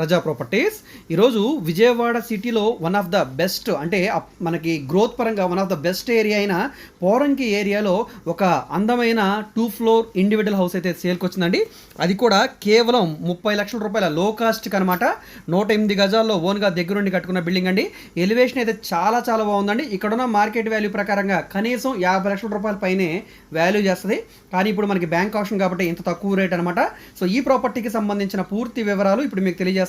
Raza properties. ఈరోజు విజయవాడ సిటీలో one of the best అంటే మనకి గ్రోత్ పరంగా one of the best area అయిన పోరంకి ఏరియాలో ఒక అందమైన టూ ఫ్లోర్ ఇండివిజువల్ హౌస్ అయితే సేల్కి వచ్చిందండి అది కూడా కేవలం ముప్పై లక్షల రూపాయల లో కాస్ట్కి అనమాట నూట ఎనిమిది గజాల్లో ఓన్గా దగ్గరుండి కట్టుకున్న బిల్డింగ్ అండి. ఎలివేషన్ అయితే చాలా చాలా బాగుందండి. ఇక్కడున్న మార్కెట్ వాల్యూ ప్రకారంగా కనీసం యాభై లక్షల రూపాయల పైనే వాల్యూ చేస్తుంది. కానీ ఇప్పుడు మనకి బ్యాంక్ ఆప్షన్ కాబట్టి ఇంత తక్కువ రేట్ అనమాట సో ఈ ప్రాపర్టీకి సంబంధించిన పూర్తి వివరాలు ఇప్పుడు మీకు తెలియజేస్తాను.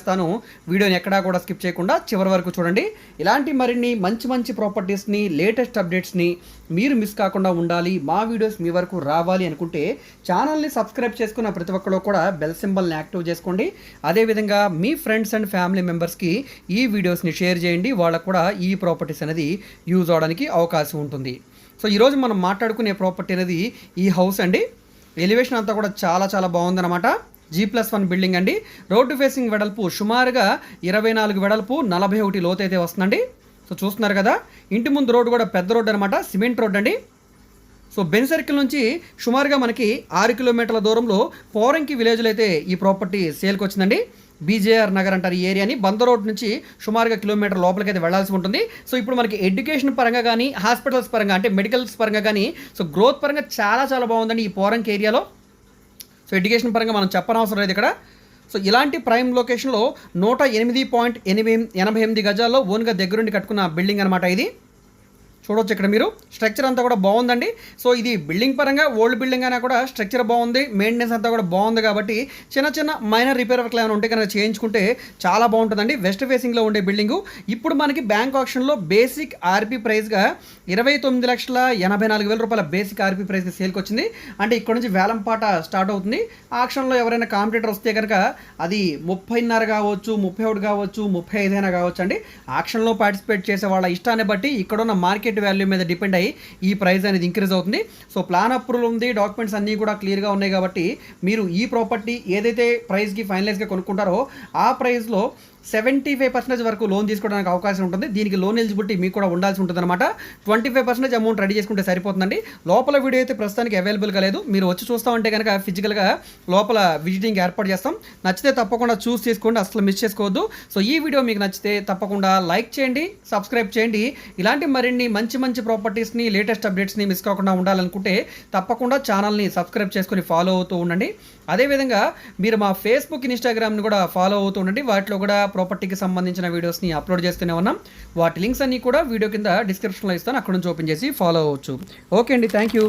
వీడియోని ఎక్కడా కూడా స్కిప్ చేయకుండా చివరి వరకు చూడండి. ఇలాంటి మరిన్ని మంచి మంచి ప్రాపర్టీస్ని లేటెస్ట్ అప్డేట్స్ని మీరు మిస్ కాకుండా ఉండాలి. మా వీడియోస్ మీ వరకు రావాలి అనుకుంటే ఛానల్ని సబ్స్క్రైబ్ చేసుకున్న ప్రతి ఒక్కరు కూడా బెల్ సింబల్ని యాక్టివ్ చేసుకోండి. అదేవిధంగా మీ ఫ్రెండ్స్ అండ్ ఫ్యామిలీ మెంబర్స్కి ఈ వీడియోస్ని షేర్ చేయండి. వాళ్ళకు కూడా ఈ ప్రాపర్టీస్ అనేది యూజ్ అవడానికి అవకాశం ఉంటుంది. సో ఈరోజు మనం మాట్లాడుకునే ప్రాపర్టీ అనేది ఈ హౌస్ అండి. ఎలివేషన్ అంతా కూడా చాలా చాలా బాగుందన్నమాట. జీ ప్లస్ వన్ బిల్డింగ్ అండి. రోడ్డు ఫేసింగ్ వెడల్పు సుమారుగా ఇరవై నాలుగు వెడల్పు నలభై ఒకటి లోతైతే వస్తుందండి. సో చూస్తున్నారు కదా ఇంటి ముందు రోడ్డు కూడా పెద్ద రోడ్డు అనమాట సిమెంట్ రోడ్ అండి. సో బెన్ సర్కిల్ నుంచి సుమారుగా మనకి ఆరు కిలోమీటర్ల దూరంలో పోరంకి విలేజ్లో అయితే ఈ ప్రాపర్టీ సేల్కి వచ్చిందండి. బీజేఆర్ నగర్ అంటారు ఈ ఏరియాని. బంద రోడ్ నుంచి సుమారుగా కిలోమీటర్ లోపలికి అయితే వెళ్ళాల్సి ఉంటుంది. సో ఇప్పుడు మనకి ఎడ్యుకేషన్ పరంగా కానీ హాస్పిటల్స్ పరంగా అంటే మెడికల్స్ పరంగా కానీ సో గ్రోత్ పరంగా చాలా చాలా బాగుందండి ఈ పోరంకి ఏరియాలో. సో ఎడ్యుకేషన్ పరంగా మనం చెప్పనవసరం లేదు ఇక్కడ. సో ఇలాంటి ప్రైమ్ లొకేషన్లో నూట ఎనిమిది పాయింట్ ఎనిమిది ఎనభై ఎనిమిది గజాల్లో ఓన్గా దగ్గరుండి కట్టుకున్న బిల్డింగ్ అనమాట ఇది. చూడొచ్చు ఇక్కడ మీరు. స్ట్రక్చర్ అంతా కూడా బాగుందండి. సో ఇది బిల్డింగ్ పరంగా ఓల్డ్ బిల్డింగ్ అయినా కూడా స్ట్రక్చర్ బాగుంది. మెయింటెనెన్స్ అంతా కూడా బాగుంది కాబట్టి చిన్న చిన్న మైనర్ రిపేర్ వర్క్లు ఏమైనా ఉంటే కనుక చేయించుకుంటే చాలా బాగుంటుందండి. వెస్ట్ ఫేసింగ్లో ఉండే బిల్డింగు ఇప్పుడు మనకి బ్యాంక్ ఆప్షన్లో బేసిక్ ఆర్పీ ప్రైస్గా ఇరవై తొమ్మిది లక్షల ఎనభై నాలుగు వేల రూపాయల బేసిక్ ఆర్పీ ప్రైస్ సేల్కి వచ్చింది. అంటే ఇక్కడ నుంచి వేలంపాట స్టార్ట్ అవుతుంది. ఆక్షన్లో ఎవరైనా కాంపిటేటర్ వస్తే కనుక అది ముప్పైన్నర కావచ్చు ముప్పై ఒకటి కావచ్చు ముప్పై ఐదైనా కావచ్చు అండి. ఆక్షన్లో పార్టిసిపేట్ చేసే వాళ్ళ ఇష్టాన్ని బట్టి ఇక్కడున్న మార్కెట్ వాల్యూ మీద డిపెండ్ అయ్యి ఈ ప్రైస్ అనేది ఇంక్రీజ్ అవుతుంది. సో ప్లాన్ అప్రూవల్ ఉంది డాక్యుమెంట్స్ అన్నీ కూడా క్లియర్గా ఉన్నాయి కాబట్టి మీరు ఈ ప్రాపర్టీ ఏదైతే ప్రైస్కి ఫైనలైజ్గా కొనుక్కుంటారో ఆ ప్రైస్లో సెవెంటీ ఫైవ్ పర్సెంటేజ్ వరకు లోన్ తీసుకోవడానికి అవకాశం ఉంటుంది. దీనికి లోన్ ఎలిజిబిలిటీ మీకు కూడా ఉండాల్సి ఉంటుంది అనమాట twenty five percentage amount ready చేసుకుంటే సరిపోతుందండి. లోపల వీడియో అయితే ప్రస్తుతానికి అవైలబుల్గా లేదు. మీరు వచ్చి చూస్తామంటే కనుక ఫిజికల్గా లోపల విజిటింగ్ ఏర్పాటు చేస్తాం. నచ్చితే తప్పకుండా చూస్ చేసుకోండి. అసలు మిస్ చేసుకోవద్దు. సో ఈ వీడియో మీకు నచ్చితే తప్పకుండా లైక్ చేయండి సబ్స్క్రైబ్ చేయండి. ఇలాంటి మరిన్ని మంచి మంచి ప్రాపర్టీస్ని లేటెస్ట్ అప్డేట్స్ని మిస్ కాకుండా ఉండాలనుకుంటే తప్పకుండా ఛానల్ని సబ్స్క్రైబ్ చేసుకొని ఫాలో అవుతూ ఉండండి. అదేవిధంగా మీరు మా ఫేస్బుక్ ఇన్స్టాగ్రామ్ని కూడా ఫాలో అవుతూ ఉండండి. వాటిలో కూడా ప్రాపర్టీకి సంబంధించిన వీడియోస్ని అప్లోడ్ చేస్తూనే ఉన్నాం. వాటి లింక్స్ అన్నీ కూడా వీడియో కింద డిస్క్రిప్షన్లో ఇస్తాను. అక్కడ నుంచి ఓపెన్ చేసి ఫాలో అవ్వచ్చు. ఓకే అండి. Thank you.